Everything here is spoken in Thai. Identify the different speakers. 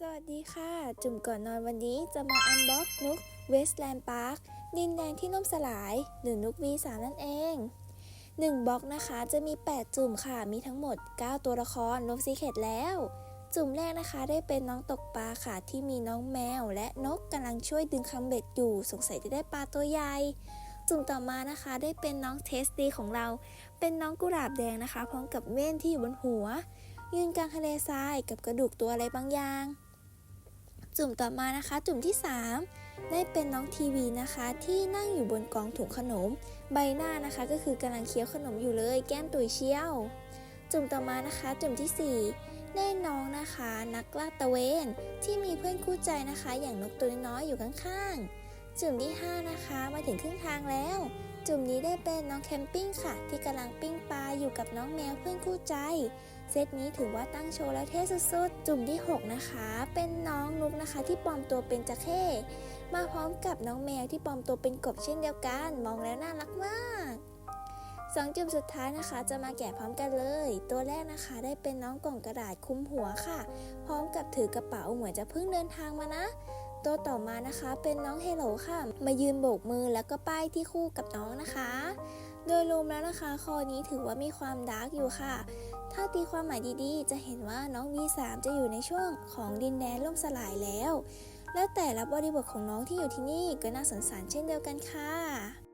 Speaker 1: สวัสดีค่ะ จุ่มก่อนนอนวันนี้จะมาอันบ็อกนุกเวสแลนด์พาร์คดินแดนที่ล่มสลาย หรือนุก V3 นั่นเอง 1บล็อกนะคะจะมี 8 จุ่มค่ะ มีทั้งหมด 9 ตัวละครรวมซีเคทแล้ว จุ่มแรกนะคะได้เป็นน้องตกปลาค่ะ ที่มีน้องแมว และนกกำลังช่วยดึงคัมเบ็ดอยู่ สงสัยจะได้ปลาตัวใหญ่จุ่มต่อมานะคะได้เป็นน้องเทสตีของเรา เป็นน้องกุหลาบแดงนะคะ พร้อมกับเม่นที่อยู่บนหัว ยืนกลางทะเลทรายกับกระดูกตัวอะไรบางอย่าง จุ่มต่อมานะคะ จุ่มที่ 3 ได้เป็นน้องทีวีนะคะ ที่นั่งอยู่บนกองถุงขนม ใบหน้านะคะก็คือกำลังเคี้ยวขนมอยู่เลย แก้มตุยเชี่ยว จุ่มต่อมานะคะ จุ่มทีสี่ 4 ได้น้องนะคะ นักลาดตะเวนที่มีเพื่อนคู่ใจนะคะ อย่างนกตัวน้อยอยู่ข้างๆจุ่มที่ 5 นะคะมาถึงครึ่งทางแล้ว จุ่มนี้ได้เป็นน้องแคมปิ้งค่ะ ที่กำลังปิ้งปลาอยู่กับน้องแมวเพื่อนคู่ใจ เซตนี้ถือว่าตั้งโชว์แล้วเท่สุดๆ จุ่มที่ 6 นะคะ เป็นน้องนุกนะคะ ที่ปลอมตัวเป็นจระเข้มาพร้อมกับน้องแมวที่ปลอมตัวเป็นกบเช่นเดียวกัน มองแล้วน่ารักมากสองจุ่มสุดท้ายนะคะ จะมาแกะพร้อมกันเลย ตัวแรกนะคะได้เป็นน้องกล่องกระดาษคลุมหัวค่ะ พร้อมกับถือกระเป๋าเหมือนจะเพิ่งเดินทางมานะ ตัวต่อมานะคะ เป็นน้องเฮโลค่ะ มายืนโบกมือแล้วก็ป้ายที่คู่กับน้องนะคะ โดยรวมแล้วนะคะคอนี้ถือว่ามีความดาร์กอยู่ค่ะ ถ้าตีความหมายดีๆ จะเห็นว่าน้อง V3 จะอยู่ในช่วงของดินแดนล่มสลายแล้ว และแต่ละบริบทของน้องที่อยู่ที่นี่ก็น่าสงสารเช่นเดียวกันค่ะ